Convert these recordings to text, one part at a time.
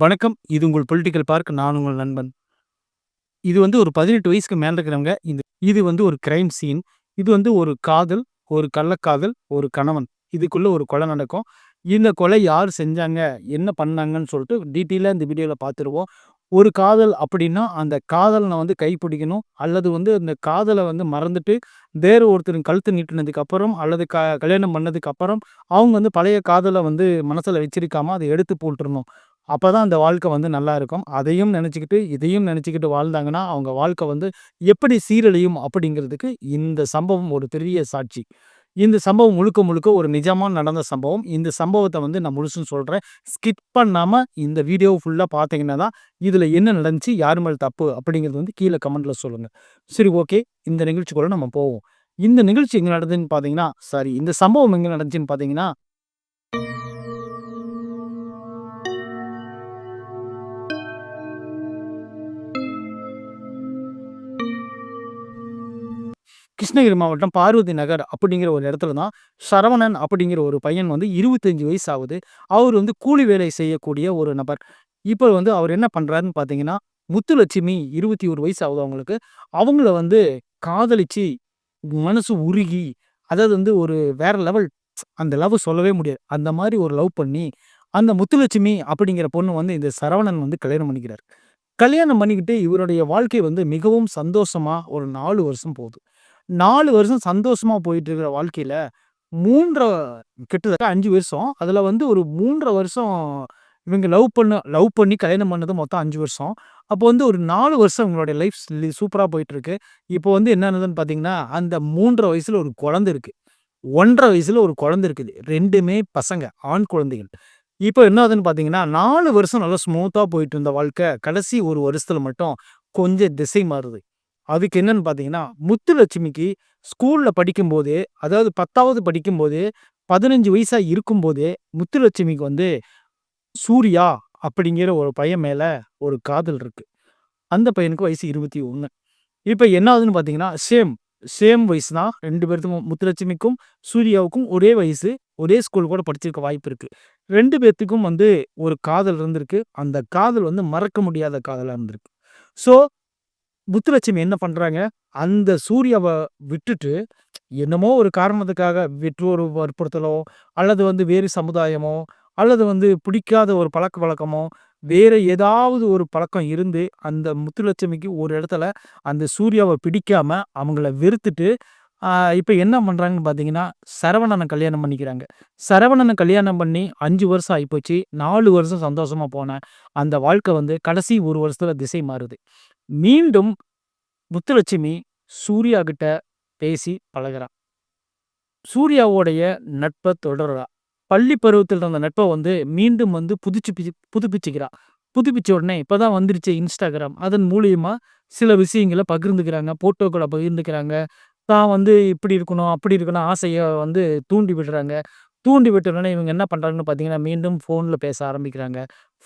வணக்கம். இது உங்கள் பொலிட்டிக்கல் பார்க். நான் உங்கள் நண்பன். இது வந்து ஒரு 18 வயசுக்கு மேலே இருக்கிறவங்க. இந்த இது வந்து ஒரு கிரைம் சீன். இது வந்து ஒரு காதல், ஒரு கள்ளக்காதல், ஒரு கணவன். இதுக்குள்ளே ஒரு கொலை நடக்கும். இந்த கொலை யார் செஞ்சாங்க? என்ன பண்ணாங்கன்னு சொல்லிட்டு டீட்டெயிலாக இந்த வீடியோவில் பார்த்துருவோம். ஒரு காதல் அப்படின்னா, அந்த காதலனை வந்து கைப்பிடிக்கணும். அல்லது வந்து அந்த காதலை வந்து மறந்துட்டு, வேறு ஒருத்தர் கழுத்து நீட்டுனதுக்கு அப்புறம், அல்லது க கல்யாணம் பண்ணதுக்கு அப்புறம், அவங்க வந்து பழைய காதலை வந்து மனசில் வச்சிருக்காம, அதை எடுத்து போட்டுருணும் அப்போ தான் அந்த வாழ்க்கை வந்து நல்லாருக்கும். அதையும் நினச்சிக்கிட்டு இதையும் நினச்சிக்கிட்டு வாழ்ந்தாங்கன்னா, அவங்க வாழ்க்கை வந்து எப்படி சீரழியும் அப்படிங்கிறதுக்கு இந்த சம்பவம் ஒரு பெரிய சாட்சி. இந்த சம்பவம் முழுக்க முழுக்க ஒரு நிஜமாக நடந்த சம்பவம். இந்த சம்பவத்தை வந்து நான் முழுசுன்னு சொல்கிறேன் ஸ்கிப் பண்ணாமல் இந்த வீடியோ ஃபுல்லாக பார்த்தீங்கன்னா தான், இதில் என்ன நடந்துச்சு? யார் மேல் தப்பு? அப்படிங்கிறது வந்து கீழே கமெண்ட்டில் சொல்லுங்கள் சரி ஓகே. இந்த நிகழ்ச்சிக்குள்ள நம்ம போவோம். இந்த நிகழ்ச்சி எங்கே நடந்துன்னு பார்த்தீங்கன்னா சாரி இந்த சம்பவம் எங்கே நடந்துச்சுன்னு பார்த்தீங்கன்னா கிருஷ்ணகிரி மாவட்டம் பார்வதி நகர் அப்படிங்கிற ஒரு இடத்துல தான், சரவணன் அப்படிங்கிற ஒரு பையன் வந்து 25 வயசு ஆகுது அவர் வந்து கூலி வேலை செய்யக்கூடிய ஒரு நபர். இப்போ வந்து அவர் என்ன பண்ணுறாருன்னு பார்த்தீங்கன்னா, முத்துலட்சுமி 21 வயசு ஆகுது அவங்களுக்கு. அவங்கள வந்து காதலிச்சு, மனசு உருகி, அதாவது வந்து ஒரு வேற லெவல் அந்த லவ் சொல்லவே முடியாது. அந்த மாதிரி ஒரு லவ் பண்ணி, அந்த முத்துலட்சுமி அப்படிங்கிற பொண்ணு வந்து இந்த சரவணன் வந்து கல்யாணம் பண்ணிக்கிறார் கல்யாணம் பண்ணிக்கிட்டு இவருடைய வாழ்க்கை வந்து மிகவும் சந்தோஷமா ஒரு நாலு வருஷம் போகுது. நாலு வருஷம் சந்தோஷமாக போயிட்டு இருக்கிற வாழ்க்கையில் மூன்றரை கிட்டத்தட்ட அஞ்சு வருஷம். அதில் வந்து ஒரு மூன்றரை வருஷம் இவங்க லவ் பண்ண லவ் பண்ணி கல்யாணம் பண்ணது மொத்தம் அஞ்சு வருஷம். அப்போ வந்து ஒரு நாலு வருஷம் இவங்களுடைய லைஃப் சூப்பராக போயிட்டுருக்கு. இப்போ வந்து என்னென்னதுன்னு பார்த்தீங்கன்னா, அந்த மூன்றரை வயசில் ஒரு குழந்தை இருக்குது ஒன்றரை வயசில் ஒரு குழந்தை இருக்குது. ரெண்டுமே பசங்க. ஆண் குழந்தைகள். இப்போ என்னதுன்னு பார்த்தீங்கன்னா, நாலு வருஷம் நல்லா ஸ்மூத்தாக போயிட்டு இருந்த வாழ்க்கை, கடைசி ஒரு வருஷத்தில் மட்டும் கொஞ்சம் திசை மாறுது. அதுக்கு என்னன்னு பார்த்தீங்கன்னா, முத்துலட்சுமிக்கு ஸ்கூலில் படிக்கும்போதே, அதாவது பத்தாவது படிக்கும்போது பதினஞ்சு வயசாக இருக்கும்போதே, முத்துலட்சுமிக்கு வந்து சூர்யா அப்படிங்கிற ஒரு பையன் மேலே ஒரு காதல் இருக்குது அந்த பையனுக்கு வயசு 21. இப்ப என்ன ஆகுதுன்னு பார்த்தீங்கன்னா, சேம் சேம் வயசு தான் ரெண்டு பேர்த்துக்கும். முத்துலட்சுமிக்கும், சூர்யாவுக்கும் ஒரே வயசு. ஒரே ஸ்கூல் கூட படிச்சிருக்க வாய்ப்பு இருக்குது ரெண்டு பேர்த்துக்கும் வந்து ஒரு காதல் இருந்திருக்கு. அந்த காதல் வந்து மறக்க முடியாத காதலாக இருந்திருக்கு. ஸோ, முத்துலட்சுமி என்ன பண்ணுறாங்க அந்த சூர்யாவை விட்டுட்டு, என்னமோ ஒரு காரணத்துக்காக வெற்றோர் வற்புறுத்தலோ, அல்லது வந்து வேறு சமுதாயமோ, அல்லது வந்து பிடிக்காத ஒரு பழக்க வழக்கமோ வேறு ஏதாவது ஒரு பழக்கம் இருந்து, அந்த முத்துலட்சுமிக்கு ஒரு இடத்துல அந்த சூர்யாவை பிடிக்காமல் அவங்கள வெறுத்துட்டு, இப்போ என்ன பண்ணுறாங்கன்னு பார்த்தீங்கன்னா, சரவணனை கல்யாணம் பண்ணிக்கிறாங்க. சரவணனை கல்யாணம் பண்ணி அஞ்சு வருஷம் ஆகிப்போச்சு நாலு வருஷம் சந்தோஷமாக போன அந்த வாழ்க்கை வந்து கடைசி ஒரு வருஷத்தில் திசை மாறுது. மீண்டும் முத்துலட்சுமி சூர்யா கிட்ட பேசி பழகிறான் சூர்யாவோடைய நட்ப தொடர்றா. பள்ளி பருவத்தில் இருந்த நட்பை வந்து மீண்டும் வந்து புதுச்சு புதுப்பிச்சுக்கிறா. புதுப்பிச்ச உடனே இப்போ தான் வந்துருச்சு இன்ஸ்டாகிராம் அதன் மூலியமாக சில விஷயங்கள பகிர்ந்துக்கிறாங்க. ஃபோட்டோக்களை பகிர்ந்துக்கிறாங்க. தான் வந்து இப்படி இருக்கணும், அப்படி இருக்கணும் ஆசையை வந்து தூண்டி விடுறாங்க. தூண்டி விட்ட இவங்க என்ன பண்ணுறாங்கன்னு பார்த்தீங்கன்னா, மீண்டும் ஃபோனில் பேச ஆரம்பிக்கிறாங்க.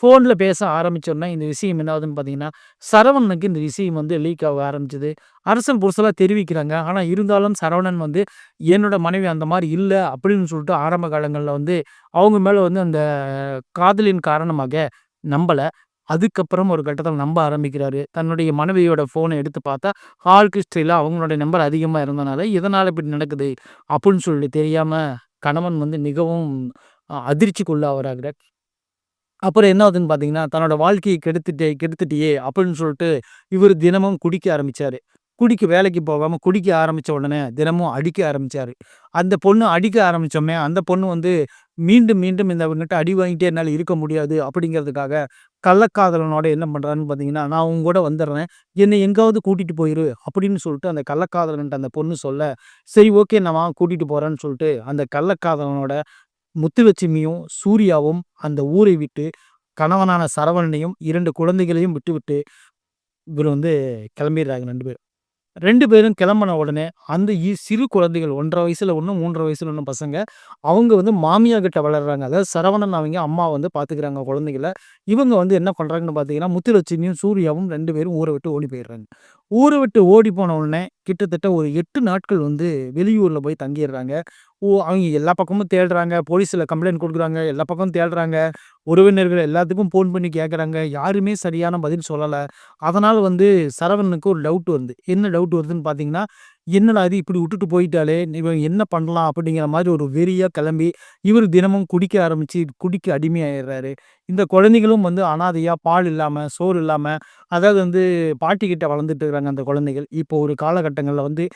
ஃபோனில் பேச ஆரம்பித்தோடனே இந்த விஷயம் என்ன ஆகுதுன்னு பார்த்தீங்கன்னா, சரவணனுக்கு இந்த விஷயம் வந்து லீக் ஆக ஆரம்பிச்சது. அரசன் புரசலா தெரிவிக்கிறாங்க. ஆனால் இருந்தாலும் சரவணன் வந்து, என்னோட மனைவி அந்த மாதிரி இல்லை அப்படின்னு சொல்லிட்டு ஆரம்ப காலங்களில் வந்து, அவங்க மேலே வந்து அந்த காதலின் காரணமாக நம்பலை அதுக்கப்புறம் ஒரு கட்டத்தில் நம்ப ஆரம்பிக்கிறாரு. தன்னுடைய மனைவியோட ஃபோனை எடுத்து பார்த்தா, ஹால் ஹிஸ்ட்ரியில் அவங்களுடைய நம்பர் அதிகமாக இருந்தனால, இதனால் இப்படி நடக்குது? அப்படின்னு சொல்லி தெரியாமல் கணவன் வந்து மிகவும் அ அப்புறம் என்ன ஆகுதுன்னு பார்த்தீங்கன்னா, தன்னோட வாழ்க்கையை கெடுத்துட்டே கெடுத்துட்டியே அப்படின்னு சொல்லிட்டு, இவர் தினமும் குடிக்க ஆரம்பித்தார் குடிக்க வேலைக்கு போகாமல் குடிக்க ஆரம்பித்த உடனே, தினமும் அடிக்க ஆரம்பித்தார் அந்த பொண்ணு அடிக்க ஆரம்பித்தோமே அந்த பொண்ணு வந்து மீண்டும் மீண்டும் இந்த அவங்ககிட்ட அடி வாங்கிட்டே என்னால் இருக்க முடியாது அப்படிங்கிறதுக்காக, கள்ளக்காதலனோட என்ன பண்ணுறான்னு பார்த்தீங்கன்னா, நான் அவங்க கூட வந்துடுறேன் என்னை எங்காவது கூட்டிகிட்டு போயிரு அப்படின்னு சொல்லிட்டு அந்த கள்ளக்காதலன்ட்ட அந்த பொண்ணு சொல்ல, சரி ஓகே நான் வா கூட்டிகிட்டு போகிறேன்னு சொல்லிட்டு, அந்த கள்ளக்காதலனோட முத்துலட்சுமியும், சூர்யாவும் அந்த ஊரை விட்டு, கணவனான சரவணனையும், இரண்டு குழந்தைகளையும் விட்டுவிட்டு, இவர் வந்து கிளம்பிடுறாங்க ரெண்டு பேரும். ரெண்டு பேரும் கிளம்புன உடனே, அந்த இ சிறு குழந்தைகள் 1 1/2 வயசுல 1, 3 1/2 வயசுல 1 பசங்க, அவங்க வந்து மாமியார் கிட்ட வளர்றாங்க. அதாவது சரவணன் அவங்க அம்மா வந்து பார்த்துக்கிறாங்க குழந்தைகளை இவங்க வந்து என்ன பண்ணுறாங்கன்னு பார்த்தீங்கன்னா, முத்துலட்சுமியும், சூர்யாவும் ரெண்டு பேரும் ஊரை விட்டு ஓடி போயிடுறாங்க. ஊரை விட்டு ஓடி போன உடனே, கிட்டத்தட்ட ஒரு எட்டு நாட்கள் வந்து வெளியூரில் போய் தங்கிடுறாங்க. ஓ அவங்க எல்லா பக்கமும் தேடுறாங்க. போலீஸில் கம்ப்ளைண்ட் கொடுக்குறாங்க எல்லா பக்கமும் தேடுறாங்க. உறவினர்கள் எல்லாத்துக்கும் ஃபோன் பண்ணி கேட்குறாங்க. யாருமே சரியான பதில் சொல்லலை அதனால் வந்து சரவணனுக்கு ஒரு டவுட் வருது. என்ன டவுட் வருதுன்னு பார்த்தீங்கன்னா, என்னடா இது இப்படி விட்டுட்டு போயிட்டாலே இவன் என்ன பண்ணலாம்? அப்படிங்கிற மாதிரி ஒரு வெறியாக கிளம்பி, இவர் தினமும் குடிக்க ஆரம்பித்து குடிக்க அடிமையாயிடுறாரு இந்த குழந்தைகளும் வந்து அனாதையாக பால் இல்லாமல் சோறு இல்லாமல் அதாவது வந்து பாட்டிக்கிட்ட வளர்ந்துட்டு இருக்கிறாங்க அந்த குழந்தைகள். இப்போ ஒரு காலகட்டங்களில் வந்து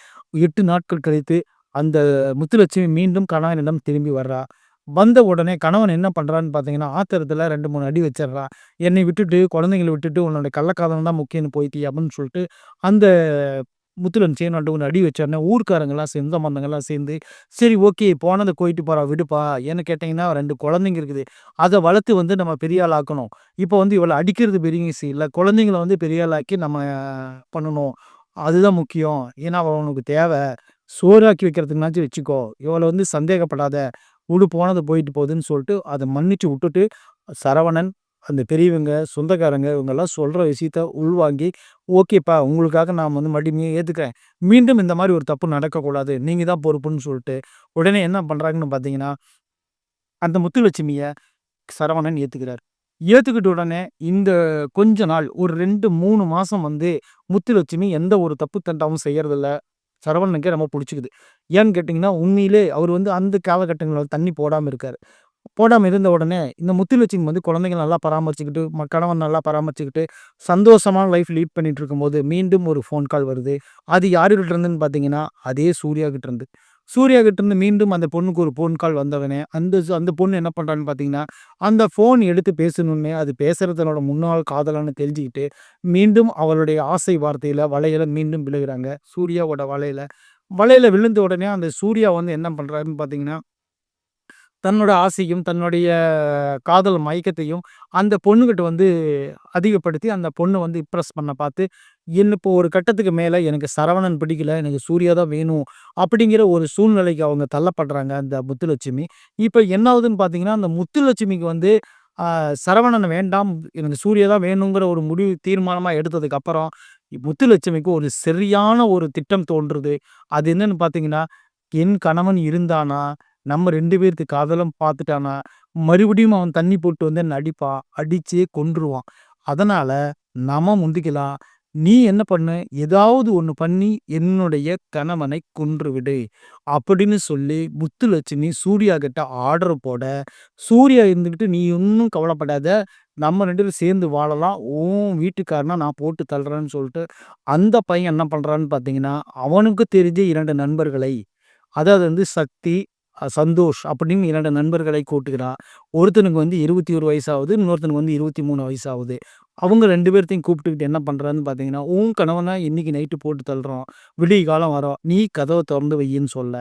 எட்டு நாட்கள் கழித்து, அந்த முத்துலட்சுமி மீண்டும் கணவனிடம் திரும்பி வர்றா. வந்த உடனே கணவன் என்ன பண்ணுறான்னு பார்த்தீங்கன்னா, ஆத்திரத்தில் ரெண்டு மூணு அடி வச்சிடுறான். "என்னை விட்டுட்டு, குழந்தைங்கள விட்டுட்டு உன்னோட கள்ளக்காதலம் தான் முக்கியம்னு போயிட்டி அப்படின்னு சொல்லிட்டு, அந்த முத்துலன் 2, 3 அடி வச்சோனே, ஊர்க்காரங்களாம் சொந்த மந்தங்கள்லாம் சேர்ந்து, "சரி ஓகே, போனதை போயிட்டு போகிறா விடுப்பா. ஏன்னு கேட்டிங்கன்னா ரெண்டு குழந்தைங்க இருக்குது. அதை வளர்த்து வந்து நம்ம பெரிய ஆளாக்கணும் இப்போ வந்து இவ்வளோ அடிக்கிறது பெரிய விஷயம் இல்லை குழந்தைங்கள வந்து பெரிய ஆளாக்கி நம்ம பண்ணணும். அதுதான் முக்கியம். ஏன்னா அவ உனக்கு தேவை சோறாக்கி வைக்கிறதுக்குனாச்சும் வச்சுக்கோ. இவளை வந்து சந்தேகப்படாத. விடு போனது போயிட்டு போகுதுன்னு" சொல்லிட்டு அதை மன்னிச்சு விட்டுட்டு, சரவணன், அந்த பெரியவங்க, சொந்தக்காரங்க இவங்கெல்லாம் சொல்கிற விஷயத்த உள்வாங்கி, "ஓகேப்பா, உங்களுக்காக நான் வந்து மறுபடியும் ஏற்றுக்கிறேன் மீண்டும் இந்த மாதிரி ஒரு தப்பு நடக்கக்கூடாது. நீங்கள் தான் பொறுப்புன்னு" சொல்லிட்டு, உடனே என்ன பண்ணுறாங்கன்னு பார்த்தீங்கன்னா, அந்த முத்துலட்சுமியை சரவணன் ஏற்றுக்கிறார் ஏற்றுக்கிட்ட உடனே இந்த கொஞ்ச நாள் ஒரு ரெண்டு மூணு மாதம் வந்து முத்துலட்சுமி எந்த ஒரு தப்பு தண்டாவும் செய்யறதில்ல. சரவணனுக்கே ரொம்ப பிடிச்சிக்குது ஏன்னு கேட்டிங்கன்னா உண்மையிலே அவர் வந்து அந்த காலகட்டங்களில் தண்ணி போடாமல் இருக்கார் போடாமல் இருந்த உடனே, இந்த முத்துலட்சுமி வந்து குழந்தைங்க நல்லா பராமரிச்சுக்கிட்டு, கணவன் நல்லா பராமரிச்சுக்கிட்டு, சந்தோஷமான லைஃப் லீட் பண்ணிட்டு இருக்கும்போது, மீண்டும் ஒரு ஃபோன் கால் வருது. அது யாருகிட்ட இருந்துன்னு பார்த்தீங்கன்னா, அதே சூர்யா இருந்து. சூர்யா கிட்டேருந்து மீண்டும் அந்த பொண்ணுக்கு ஒரு ஃபோன் கால் வந்தவுடனே, அந்த அந்த பொண்ணு என்ன பண்ணுறான்னு பார்த்தீங்கன்னா, அந்த ஃபோன் எடுத்து பேசணுன்னே, அது பேசுறது தன்னோட முன்னாள் காதலன்னு தெரிஞ்சுக்கிட்டு, மீண்டும் அவளுடைய ஆசை வார்த்தையில் வலையில மீண்டும் விழுகிறாங்க சூர்யாவோட வலையில. வலையில விழுந்த உடனே அந்த சூர்யா வந்து என்ன பண்ணுறாருன்னு பார்த்தீங்கன்னா, தன்னோட ஆசையும், தன்னுடைய காதல் மயக்கத்தையும் அந்த பொண்ணுக்கிட்ட வந்து அதிகப்படுத்தி, அந்த பொண்ணை வந்து இம்ப்ரெஸ் பண்ண பார்த்து, என்ன இப்போ ஒரு கட்டத்துக்கு மேலே எனக்கு சரவணன் பிடிக்கல. எனக்கு சூர்யா தான் வேணும். அப்படிங்கிற ஒரு சூழ்நிலைக்கு அவங்க தள்ளப்படுறாங்க, அந்த முத்துலட்சுமி. இப்போ என்னாவதுன்னு பார்த்தீங்கன்னா, அந்த முத்துலட்சுமிக்கு வந்து சரவணன் வேண்டாம். எனக்கு சூர்யா தான் வேணுங்கிற ஒரு முடிவு தீர்மானமாக எடுத்ததுக்கு அப்புறம், முத்துலட்சுமிக்கு ஒரு சரியான ஒரு திட்டம் தோன்றுது. அது என்னன்னு பார்த்தீங்கன்னா, என் கணவன் இருந்தானா, நம்ம ரெண்டு பேர்த்து காதலும் பார்த்துட்டானா, மறுபடியும் அவன் தண்ணி போட்டு வந்து என்ன அடிப்பான். அடிச்சே கொன்றுவான். அதனால் நம்ம முந்திக்கலாம். நீ என்ன பண்ணு, ஏதாவது ஒன்று பண்ணி என்னுடைய கணவனை கொன்றுவிடு. அப்படின்னு சொல்லி முத்துலட்சுமி சூர்யா கிட்ட ஆர்டர் போட, சூர்யா இருந்துக்கிட்டு "நீ ஒன்றும் கவலைப்படாத. நம்ம ரெண்டு பேரும் சேர்ந்து வாழலாம். உன் வீட்டுக்காரனா நான் போட்டு தள்ளுறேன்னு" சொல்லிட்டு, அந்த பையன் என்ன பண்ணுறான்னு பார்த்தீங்கன்னா, அவனுக்கு தெரிஞ்ச இரண்டு நண்பர்களை, அதாவது வந்து சக்தி, சந்தோஷ் அப்படின்னு இரண்டு நண்பர்களை கூட்டுகிறான் ஒருத்தனுக்கு வந்து இருபத்தி ஒரு வயசாகுது இன்னொருத்தனுக்கு வந்து இருபத்தி மூணு வயசாகுது. அவங்க ரெண்டு பேர்த்தையும் கூப்பிட்டுக்கிட்டு என்ன பண்ணுறான்னு பார்த்தீங்கன்னா, "உன் கணவனை இன்றைக்கி நைட்டு போட்டு தள்ளுறோம். விடிய காலம் வரோம். நீ கதவை திறந்து வையின்னு" சொல்ல,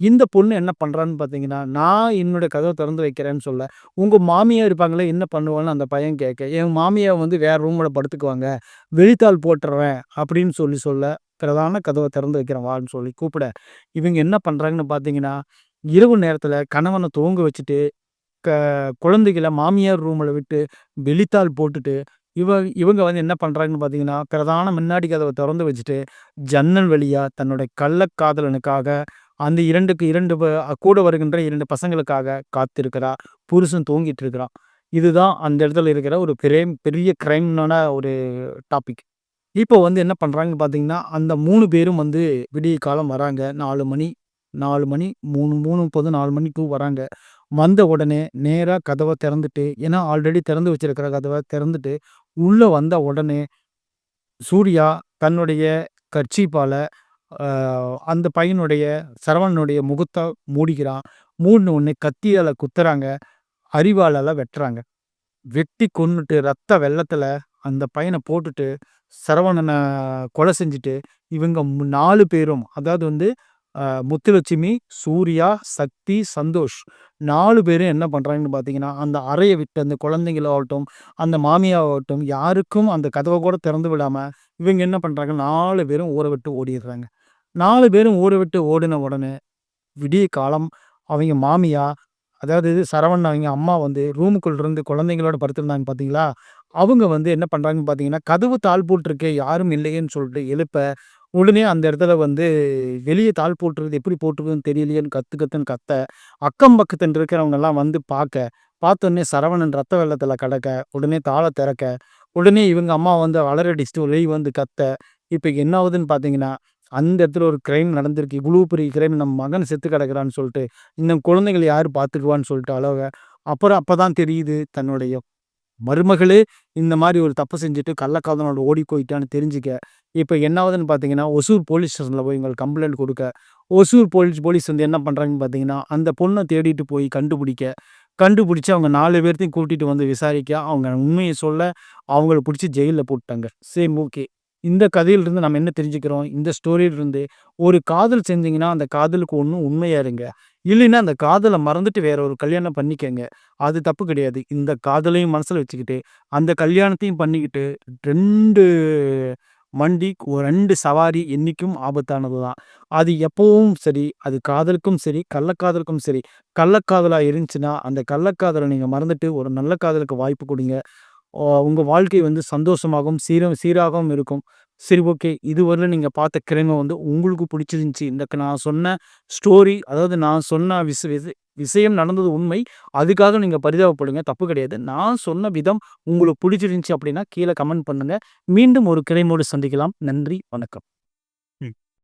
இந்த பொண்ணு என்ன பண்ணுறான்னு பார்த்தீங்கன்னா, "நான் என்னுடைய கதவை திறந்து வைக்கிறேன்னு" சொல்ல, உங்கள் மாமியார் இருப்பாங்களே என்ன பண்ணுவான்னு" அந்த பையன் கேட்க, "என் மாமியார் வந்து வேறு ரூம்ல படுத்துக்குவாங்க. வெளித்தாள் போட்டுறேன்" அப்படின்னு சொல்லி சொல்ல, "பிரதான கதவை திறந்து வைக்கிறேன் வான்னு" சொல்லி கூப்பிட, இவங்க என்ன பண்ணுறாங்கன்னு பார்த்தீங்கன்னா, இரவு நேரத்தில் கணவனை தூங்க வச்சுட்டு, க குழந்தைகளை மாமியார் ரூமில் விட்டு, வெளித்தாள் போட்டுட்டு, இவ இவங்க வந்து என்ன பண்ணுறாங்கன்னு பார்த்தீங்கன்னா, பிரதான முன்னாடி கதவை திறந்து வச்சுட்டு, ஜன்னல் வழியாக தன்னுடைய கள்ளக்காதலனுக்காக அந்த இரண்டுக்கு இரண்டு கூட வருகின்ற இரண்டு பசங்களுக்காக காத்திருக்கிறா. புருஷன் தூங்கிட்டு இருக்கிறான். இதுதான் அந்த இடத்துல இருக்கிற ஒரு பிரேம் பெரிய கிரைம்னான ஒரு டாபிக். இப்போ வந்து என்ன பண்ணுறாங்கன்னு பார்த்தீங்கன்னா, அந்த மூணு பேரும் வந்து விடிய காலம் வராங்க. நாலு மணி நாலு மணி 3 3:30 4 மணிக்கு வராங்க. வந்த உடனே நேராக கதவை திறந்துட்டு, ஏன்னா ஆல்ரெடி திறந்து வச்சிருக்கிற கதவை திறந்துட்டு, உள்ளே வந்த உடனே, சூர்யா தன்னுடைய கட்சிப்பால் அந்த பையனுடைய சரவணனுடைய முகத்தை மூடிக்கிறான். மூடின உடனே கத்தியால் குத்துறாங்க. அரிவாளால வெட்டுறாங்க. வெட்டி கொன்னுட்டு ரத்த வெள்ளத்தில் அந்த பையனை போட்டுட்டு, சரவணனை கொலை செஞ்சுட்டு, இவங்க நாலு பேரும் அதாவது வந்து முத்துலட்சுமி, சூர்யா, சக்தி, சந்தோஷ் நாலு பேரும் என்ன பண்ணுறாங்கன்னு பார்த்தீங்கன்னா, அந்த அறையை விட்டு அந்த குழந்தைங்களாகட்டும், அந்த மாமியாவாகட்டும் யாருக்கும் அந்த கதவை கூட திறந்து விடாமல் இவங்க என்ன பண்ணுறாங்க நாலு பேரும் ஊற விட்டு ஓடிடுறாங்க. நாலு பேரும் ஊற விட்டு ஓடின உடனே, விடிய காலம் அவங்க மாமியா, அதாவது இது சரவணன் அவங்க அம்மா வந்து ரூமுக்குள்ள இருந்து குழந்தைங்களோட படுத்திருந்தாங்க பார்த்தீங்களா, அவங்க வந்து என்ன பண்ணுறாங்கன்னு பார்த்தீங்கன்னா, கதவு தாள் போட்டிருக்கே யாரும் இல்லையேன்னு சொல்லிட்டு எழுப்ப, உடனே அந்த இடத்துல வந்து வெளியே தாள் போட்டுறது எப்படி போட்டுருக்குன்னு தெரியலையேன்னு கத்து கத்துன்னு கத்த, அக்கம் பக்கத்தில் இருக்கிறவங்கெல்லாம் வந்து பார்க்க பார்த்தோன்னே சரவணன் ரத்த வெள்ளத்தில் கடக்க, உடனே தாளை திறக்க, உடனே இவங்க அம்மா வந்து வளரடிச்சுட்டு ஒரே வந்து கத்த, இப்போ என்ன ஆகுதுன்னு பார்த்தீங்கன்னா, அந்த இடத்துல ஒரு கிரைம் நடந்திருக்கு. இவ்வளோ பெரிய கிரைம் நம்ம மகன் செத்து கிடக்கிறான்னு சொல்லிட்டு, இந்த குழந்தைகள் யார் பார்த்துக்குவான்னு சொல்லிட்டு அளவை அப்புறம் அப்போ தான் தெரியுது தன்னுடைய மருமகளே இந்த மாதிரி ஒரு தப்பு செஞ்சுட்டு கள்ளக்காதனோட ஓடி போயிட்டான்னு தெரிஞ்சுக்க, இப்போ என்னாவதுன்னு பார்த்தீங்கன்னா, ஒசூர் போலீஸ் ஸ்டேஷனில் போய் உங்களுக்கு கம்ப்ளைண்ட் கொடுக்க ஒசூர் போலீஸ் போலீஸ் வந்து என்ன பண்ணுறாங்கன்னு பார்த்தீங்கன்னா, அந்த பொண்ணை தேடிட்டு போய் கண்டுபிடிக்க, கண்டுபிடிச்சி அவங்க நாலு பேர்த்தையும் கூட்டிட்டு வந்து விசாரிக்க, அவங்க உண்மையை சொல்ல, அவங்கள பிடிச்சி ஜெயிலில் போட்டுட்டாங்க. சரி ஓகே. இந்த கதையிலிருந்து நம்ம என்ன தெரிஞ்சுக்கிறோம்? இந்த ஸ்டோரியிலிருந்து ஒரு காதல் செஞ்சீங்கன்னா, அந்த காதலுக்கு ஒன்றும் உண்மையாக இருங்க. இல்லைன்னா அந்த காதலை மறந்துட்டு வேற ஒரு கல்யாணம் பண்ணிக்கங்க. அது தப்பு கிடையாது. இந்த காதலையும் மனசில் வச்சுக்கிட்டு, அந்த கல்யாணத்தையும் பண்ணிக்கிட்டு ரெண்டு மண்டி ரெண்டு சவாரி என்றைக்கும் ஆபத்தானது தான். அது எப்பவும் சரி, அது காதலுக்கும் சரி, கள்ளக்காதலுக்கும் சரி. கள்ளக்காதலாக இருந்துச்சுன்னா, அந்த கள்ளக்காதலை நீங்கள் மறந்துட்டு ஒரு நல்ல காதலுக்கு வாய்ப்பு கொடுங்க உங்கள் உங்க வாழ்க்கை வந்து சந்தோஷமாகவும், சீர சீராகவும் இருக்கும். சரி ஓகே. இதுவரையில் நீங்க பார்த்த கிழமை வந்து உங்களுக்கு பிடிச்சிருந்துச்சி இந்த நான் சொன்ன ஸ்டோரி அதாவது நான் சொன்ன விஷ விஷயம் நடந்தது உண்மை. அதுக்காக நீங்க பரிதாபப்படுங்க. தப்பு கிடையாது. நான் சொன்ன விதம் உங்களுக்கு பிடிச்சிருந்துச்சி அப்படின்னா, கீழே கமெண்ட் பண்ணுங்க. மீண்டும் ஒரு கிரைமோடு சந்திக்கலாம். நன்றி, வணக்கம்.